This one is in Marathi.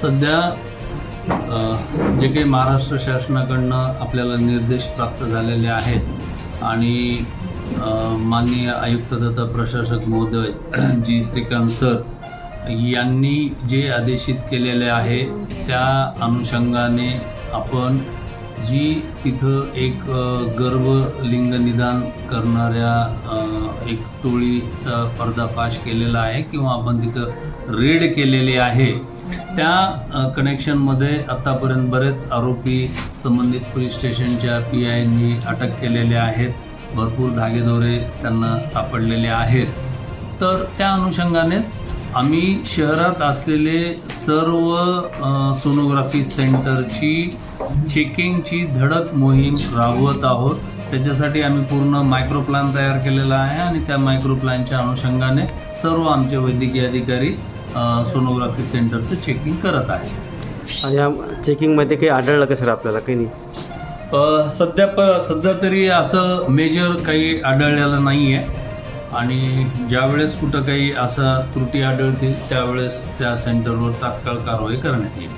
सध्या जे काही महाराष्ट्र शासनाकडनं आपल्याला निर्देश प्राप्त झालेले आहेत आणि माननीय आयुक्त तथा प्रशासक महोदय जी श्रीकांत सर यांनी जे आदेशित केलेले आहे त्या अनुषंगाने आपण जी तिथं एक अ, लिंग निदान करणाऱ्या एक टोळीचा पर्दाफाश केलेला आहे किंवा आपण तिथं रेड केलेली आहे. त्या कनेक्शनमध्ये आतापर्यंत बरेच आरोपी संबंधित पोलीस स्टेशनच्या पी आयनी अटक केलेले आहेत. भरपूर धागेदोरे त्यांना सापडलेले आहेत. तर त्या अनुषंगानेच आम्ही शहरात असलेले सर्व सोनोग्राफी सेंटरची चेकिंगची धडक मोहीम राबवत आहोत. त्याच्यासाठी आम्ही पूर्ण मायक्रो प्लॅन तयार केलेला आहे आणि त्या मायक्रो प्लॅनच्या अनुषंगाने सर्व आमचे वैद्यकीय अधिकारी सोनोग्राफी सेंटरचं चेकिंग करत आणि या चेकिंगमध्ये काही आढळलं का सर आपल्याला? काही नाही? अ, सध्या प सध्या तरी असं मेजर काही आढळलेलं नाही आहे आणि ज्यावेळेस कुठं काही असा त्रुटी आढळतील त्यावेळेस त्या सेंटरवर तात्काळ कारवाई करण्यात येईल.